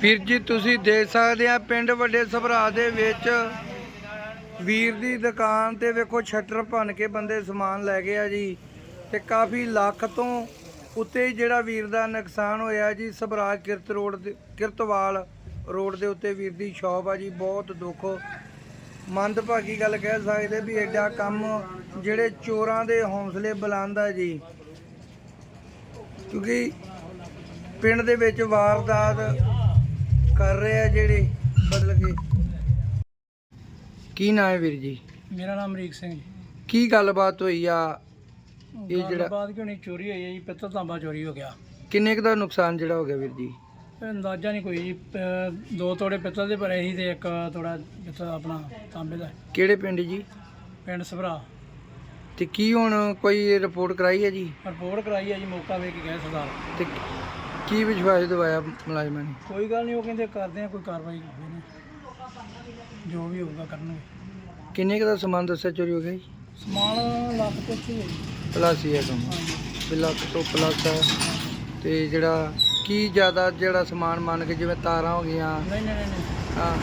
ਵੀਰ ਜੀ, ਤੁਸੀਂ ਦੇਖ ਸਕਦੇ ਆ, ਪਿੰਡ ਵੱਡੇ ਸਭਰਾ ਦੇ ਵਿੱਚ ਵੀਰ ਦੀ ਦੁਕਾਨ ਤੇ ਵੇਖੋ ਸ਼ਟਰ ਭੰਨ ਕੇ ਬੰਦੇ ਸਮਾਨ ਲੈ ਗਏ ਆ ਜੀ। ਤੇ ਕਾਫੀ ਲੱਖ ਤੋਂ ਉੱਤੇ ਹੀ ਜਿਹੜਾ ਵੀਰ ਦਾ ਨੁਕਸਾਨ ਹੋਇਆ ਜੀ, ਸਭਰਾ ਕਿਰਤ ਰੋਡ ਦੇ, ਕਿਰਤਵਾਲ ਰੋਡ ਦੇ ਉੱਤੇ ਵੀਰ ਦੀ ਸ਼ਾਪ ਆ ਜੀ, ਬਹੁਤ ਦੁੱਖ। ਮੰਦਭਾਗੀ ਗੱਲ ਕਹਿ ਸਕਦੇ ਵੀ ਐਡਾ ਕੰਮ ਜਿਹੜੇ ਚੋਰਾਂ ਦੇ ਹੌਸਲੇ ਬੁਲੰਦ ਆ ਜੀ। ਕਿਉਂਕਿ ਪਿੰਡ ਦੇ ਵਿੱਚ ਵਾਰਦਾਤ ਕਰ ਰਹੇ ਆ ਜਿਹੜੇ ਬਦਲ ਕੇ। ਕੀ ਨਾਂ ਹੈ ਵੀਰ ਜੀ? ਮੇਰਾ ਨਾਮ ਅਮਰੀਕ ਸਿੰਘ ਜੀ। ਕੀ ਗੱਲਬਾਤ ਹੋਈ ਆ? ਇਹ ਜਿਹੜਾ- ਬਾਅਦ ਕਿਉਂ ਨਹੀਂ? ਚੋਰੀ ਹੋਈ ਹੈ ਜੀ ਪਿੱਤਲ ਤਾਂਬਾ ਚੋਰੀ ਹੋ ਗਿਆ। ਕਿੰਨੇ ਕੁ ਦਾ ਨੁਕਸਾਨ ਜਿਹੜਾ ਹੋ ਗਿਆ ਵੀਰ ਜੀ? ਅੰਦਾਜ਼ਾ ਨਹੀਂ ਕੋਈ ਜੀ। ਪ- ਦੋ ਤੋੜੇ ਪਿੱਤਲ ਦੇ ਭਰੇ ਸੀ ਤੇ ਇੱਕ ਤੋੜਾ ਪਿੱਤਲ ਆਪਣਾ ਤਾਂਬੇ ਦਾ। ਕਿਹੜੇ ਪਿੰਡ ਜੀ? ਪਿੰਡ ਸਭਰਾ। ਤੇ ਕੀ ਹੁਣ ਕੋਈ ਰਿਪੋਰਟ ਕਰਾਈ ਹੈ ਜੀ? ਰਿਪੋਰਟ ਕਰਾਈ ਹੈ ਜੀ ਮੌਕਾ ਵੇਖ ਕੇ ਗਏ ਸਰਦਾਰ। ਤੇ ਕੀ ਵਿਸ਼ਵਾਸ ਦਵਾਇਆ ਮੁਲਾਜ਼ਮਾਂ ਨੇ? ਕੋਈ ਗੱਲ ਨਹੀਂ ਉਹ ਕਹਿੰਦੇ ਕਰਦੇ ਆ ਕੋਈ ਕਾਰਵਾਈ ਕਰਦੇ ਨੇ ਜੋ ਵੀ ਹੋਊਗਾ ਕਰਨਗੇ। ਕਿੰਨੇ ਕੁ ਦਾ ਸਮਾਨ ਦੱਸਿਆ ਚੋਰੀ ਹੋ ਗਿਆ ਜੀ? ਸਮਾਨ ਲੱਖ ਤੋਂ ਉੱਤੇ ਹੀ। ਹੈ ਜੀ ਪਲੱਸ ਹੀ ਹੈ ਕੰਮ। ਹਾਂਜੀ। ਵੀ ਲੱਖ ਤੋਂ ਪਲੱਸ ਹੈ। ਤੇ ਜਿਹੜਾ ਕੀ ਜ਼ਿਆਦਾ ਜਿਹੜਾ ਸਮਾਨ ਮੰਨ ਕੇ ਜਿਵੇਂ ਤਾਰਾਂ ਹੋ ਗਈਆਂ? ਨਹੀਂ ਨਹੀਂ ਨਹੀਂ ਨਹੀਂ। ਹਾਂ।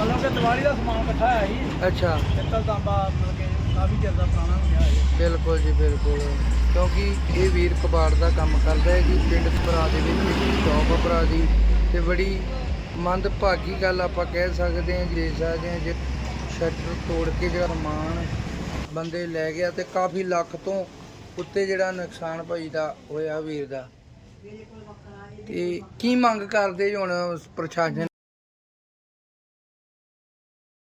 ਮਤਲਬ ਕਿ ਦੀਵਾਲੀ ਦਾ ਸਮਾਨ ਇਕੱਠਾ ਹੈ ਜੀ। ਅੱਛਾ। ਪਿੱਤਲ ਤਾਂਬਾ ਮਤਲਬ ਕਿ ਕਾਫੀ ਚਿਰ ਦਾ ਪੁਰਾਣਾ ਹੋ ਗਿਆ ਹੈ ਬਿਲਕੁਲ ਜੀ ਬਿਲਕੁਲ। ਕਿਉਂਕਿ ਇਹ ਵੀਰ ਕਬਾੜ ਦਾ ਕੰਮ ਕਰਦਾ ਹੈ ਜੀ ਪਿੰਡ ਸਪਰਾ ਦੇ ਵਿੱਚ ਇੱਕ ਸ਼ੌਪ ਭਰਾ ਦੀ। ਤੇ ਬੜੀ ਮੰਦਭਾਗੀ ਗੱਲ ਆਪਾਂ ਕਹਿ ਸਕਦੇ ਹਾਂ ਜੀ ਸਕਦੇ ਹਾਂ ਜੇ ਸ਼ਟਰ ਤੋੜ ਕੇ ਜਿਹੜਾ ਸਮਾਨ ਬੰਦੇ ਲੈ ਗਿਆ ਤੇ ਕਾਫੀ ਲੱਖ ਤੋਂ ਉੱਤੇ ਜਿਹੜਾ ਨੁਕਸਾਨ ਭਾਈ ਦਾ ਹੋਇਆ ਵੀਰ ਦਾ। ਤੇ ਕੀ ਮੰਗ ਕਰਦੇ ਜੀ ਹੁਣ ਪ੍ਰਸ਼ਾਸਨ?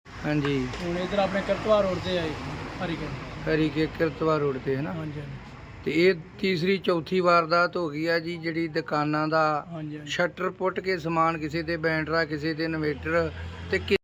ਹਾਂਜੀ। ਹੁਣ ਇਧਰ ਆਪਣੇ ਕਰਤਵਾ ਰੋਡ ਤੇ ਆਏ। ਹਰੀਕੇ ਹਰੀ ਕੇ ਕਿਰਤਵਾ ਰੋਡ ਤੇ ਹੈ ਨਾ ਹਾਂਜੀ ਹਾਂਜੀ। ਤੇ ਇਹ ਤੀਸਰੀ ਚੌਥੀ ਵਾਰਦਾਤ ਹੋ ਗਈ ਆ ਜੀ ਜਿਹੜੀ ਦੁਕਾਨਾਂ ਦਾ ਹਾਂਜੀ ਹਾਂਜੀ। ਸ਼ਟਰ ਪੁੱਟ ਕੇ ਸਮਾਨ ਕਿਸੇ ਦੇ ਬੈਂਡਰਾ ਕਿਸੇ ਦੇ ਇਨਵੇਟਰ ਤੇ ਕਿ-